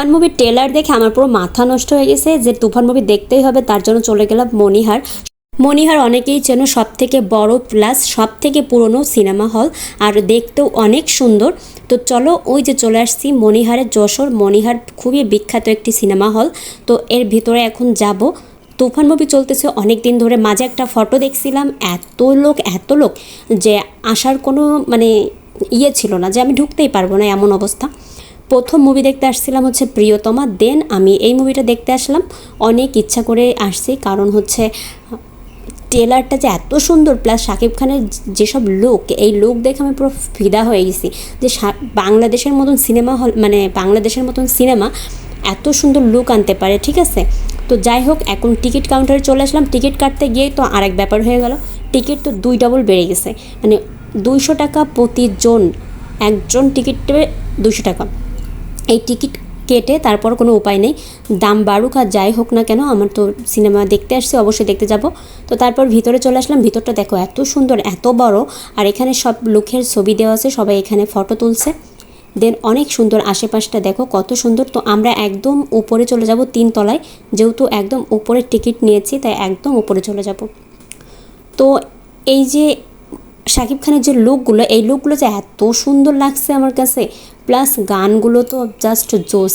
তুফান মুভির ট্রেলার দেখে আমার পুরো মাথা নষ্ট হয়ে গেছে। যে তুফান মুভি দেখতেই হবে তার জন্য চলে গেলাম মণিহার মণিহার অনেকেই চেনো সব থেকে বড় প্লাস সব থেকে পুরনো সিনেমা হল আর দেখতেও অনেক সুন্দর। তো চলো ওই যে চলে আসছি মণিহারের যশোর। মণিহার খুবই বিখ্যাত একটি সিনেমা হল তো এর ভিতরে এখন যাব। তুফান মুভি চলতেছে অনেক দিন ধরে। মাঝে একটা ফটো দেখছিলাম। এত লোক এত লোক যে আসার কোনো মানে ইয়ে ছিল না যে আমি ঢুকতেই পারব না এমন অবস্থা। প্রথম মুভি দেখতে আসছিলাম হচ্ছে প্রিয়তমা দেন আমি এই মুভিটা দেখতে আসলাম। অনেক ইচ্ছা করে আসছি, কারণ হচ্ছে ট্রেলারটা যে এত সুন্দর প্লাস শাকিব খানের যেসব লোক এই লোক দেখে আমি পুরো ফিদা হয়ে গেছি যে বাংলাদেশের মতন সিনেমা হল মানে বাংলাদেশের মতন সিনেমা এত সুন্দর লুক আনতে পারে, ঠিক আছে? তো যাই হোক, এখন টিকিট কাউন্টারে চলে আসলাম। টিকিট কাটতে গিয়ে তো আরেক ব্যাপার হয়ে গেল টিকিট তো দুই ডবল বেড়ে গেছে। মানে দুইশো টাকা প্রতিজন একজন টিকিট দুশো টাকা। এই টিকিট কেটে তারপর কোনো উপায় নেই। দাম বাড়ুক আর যাই হোক না কেন, আমার তো সিনেমা দেখতে আসছি, অবশ্যই দেখতে যাব। তো তারপর ভিতরে চলে আসলাম, ভিতরটা দেখো এত সুন্দর, এত বড়, আর এখানে সব লোকের ছবি দেওয়া আছে, সবাই এখানে ফটো তুলছে। দেন অনেক সুন্দর আশেপাশটা দেখো, কত সুন্দর। তো আমরা একদম উপরে চলে যাব তিন তলায়, যেহেতু একদম উপরে টিকিট নিয়েছি, তাই একদম উপরে চলে যাব। তো এই যে শাকিব খানের যে লুকগুলো এই লুকগুলো যে এত সুন্দর লাগছে আমার কাছে। প্লাস গানগুলো তো জাস্ট জোস।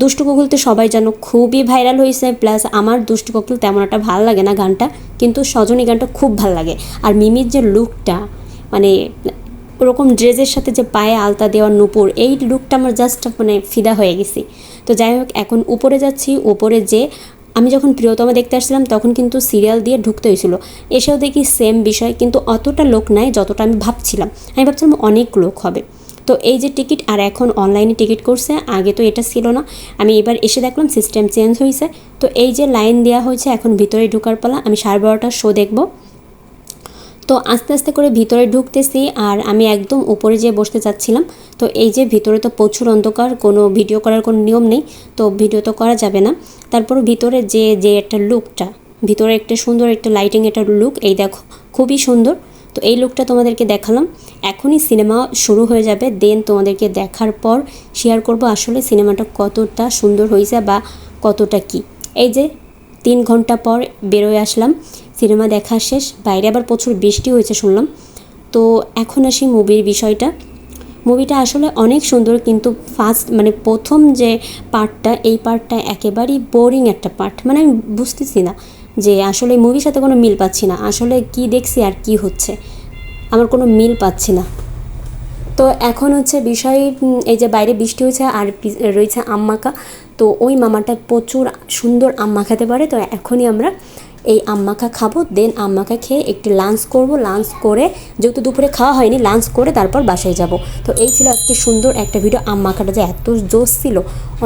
দুষ্টু কোকিল তো সবাই জানো খুবই ভাইরাল হয়েছে। প্লাস আমার দুষ্টু কোকিল তেমন একটা ভালো লাগে না গানটা, কিন্তু সজনী গানটা খুব ভালো লাগে। আর মিমির যে লুকটা মানে ওরকম ড্রেসের সাথে যে পায়ে আলতা দেওয়ার নুপুর, এই লুকটা আমার জাস্ট মানে ফিদা হয়ে গেছি। তো যাই হোক, এখন উপরে যাচ্ছি। উপরে যে আমি যখন প্রিয়তমা দেখতে আসছিলাম, তখন কিন্তু সিরিয়াল দিয়ে ঢুকতে হয়েছিল। এসেও দেখি সেম বিষয়, কিন্তু অতটা লোক নাই যতটা আমি ভাবছিলাম। আমি ভাবছিলাম অনেক লোক হবে। তো এই যে টিকিট আর এখন অনলাইনে টিকিট করছে, আগে তো এটা ছিল না। আমি এবার এসে দেখলাম সিস্টেম চেঞ্জ হয়েছে। তো এই যে লাইন দেওয়া হয়েছে, এখন ভিতরে ঢোকার পালা। আমি সাড়ে বারোটার শো দেখব। তো আস্তে আস্তে করে ভিতরে ঢুকতেছি আর আমি একদম উপরে যেয়ে বসতে চাচ্ছিলাম। তো এই যে ভিতরে তো প্রচুর অন্ধকার, কোনো ভিডিও করার কোনো নিয়ম নেই, তো ভিডিও তো করা যাবে না। তারপর ভিতরে যে যে একটা লুকটা ভিতরে একটা সুন্দর একটা লাইটিং একটা লুক এই দেখো, খুবই সুন্দর। তো এই লুকটা তোমাদেরকে দেখালাম। এখনই সিনেমা শুরু হয়ে যাবে দেন তোমাদেরকে দেখার পর শেয়ার করব আসলে সিনেমাটা কতটা সুন্দর হয়েছে বা কতটা কি। এই যে, তিন ঘণ্টা পর বেরোয় আসলাম। সিনেমা দেখা শেষ, বাইরে আবার প্রচুর বৃষ্টি হয়েছে শুনলাম। তো এখন আসি মুভির বিষয়টা। মুভিটা আসলে অনেক সুন্দর, কিন্তু ফার্স্ট মানে প্রথম যে পার্টটা এই পার্টটা একেবারেই বোরিং একটা পার্ট মানে আমি বুঝতেছি না যে আসলে মুভির সাথে কোনো মিল পাচ্ছি না। আসলে কি দেখছি আর কি হচ্ছে? আমার কোনো মিল পাচ্ছি না। তো এখন হচ্ছে বিষয় এই যে বাইরে বৃষ্টি হয়েছে আর রয়েছে আম্মাকা, তো ওই মামাটা প্রচুর সুন্দর আম্মা খেতে পারে। তো এখনই আমরা এই আম্মাকা খাব দেন আম্মাকা খেয়ে একটু লাঞ্চ করব। লাঞ্চ করে, যেহেতু দুপুরে খাওয়া হয়নি লাঞ্চ করে তারপর বাসায় যাব। তো এই ছিল আজকে সুন্দর একটা ভিডিও আম্মাকাটা যে এত জোস ছিল,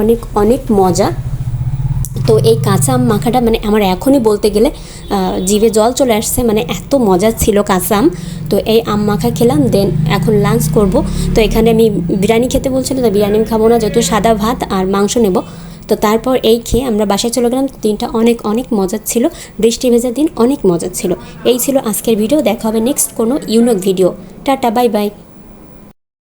অনেক অনেক মজা। তো এই কাঁচা আম মাখাটা মানে আমার এখনই বলতে গেলে জিভে জল চলে আসছে মানে এত মজা ছিল কাঁচা আম। তো এই আম মাখা খেলাম দেন এখন লাঞ্চ করব। তো এখানে আমি বিরিয়ানি খেতে বলছিলাম তো বিরিয়ানি খাব না, যেহেতু সাদা ভাত আর মাংস নেব। তো তারপর এই খেয়ে আমরা বাসায় চলে গেলাম। দিনটা অনেক অনেক মজার ছিল। বৃষ্টি ভেজার দিন অনেক মজার ছিল। এই ছিল আজকের ভিডিও দেখা হবে নেক্সট কোনো unique video tata bye bye